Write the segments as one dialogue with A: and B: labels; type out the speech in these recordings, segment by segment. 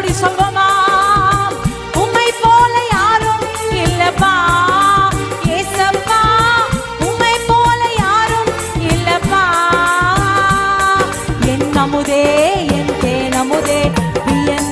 A: போல சொல்வோமா உம்மை போல யாரும் இல்லப்பா. ஏசப்பா உம்மை போல யாரும் இல்லப்பா. என் என் தேனமுதே வியந்து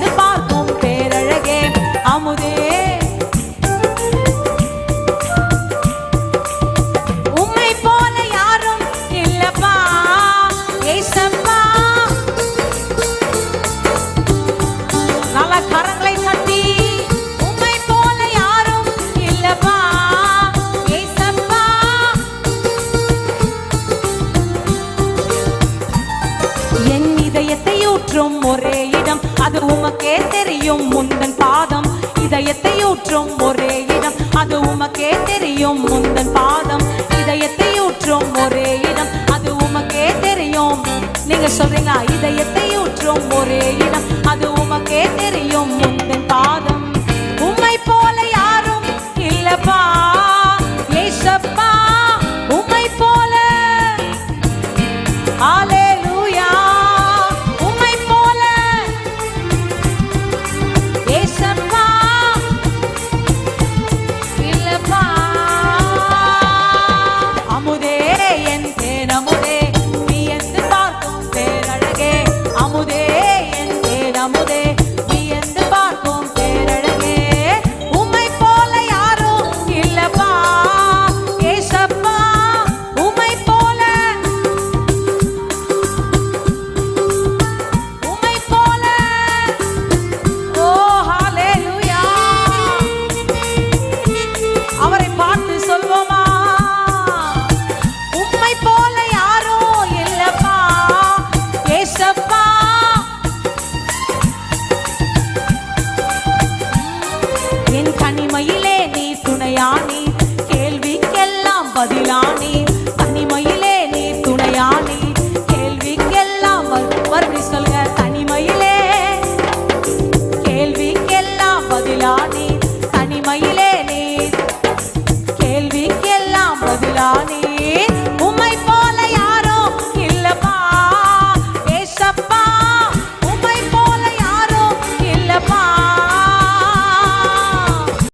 A: ஊற்றும் ஒரே இடம். அது உமக்கே தெரியும் முந்தன் பாதம். இதயத்தை ஊற்றும் ஒரே இடம். அது உமக்கே தெரியும் முந்தன் பாதம். இதயத்தை ஊற்றும் ஒரே இடம். அது உமக்கே தெரியும். நீங்க சொல்றீங்க இதயத்தை ஊற்றும் ஒரே இடம். அது உமக்கே தெரியும் முந்தன் பாதம். உம்மை போல யாரும் இல்லப்பா.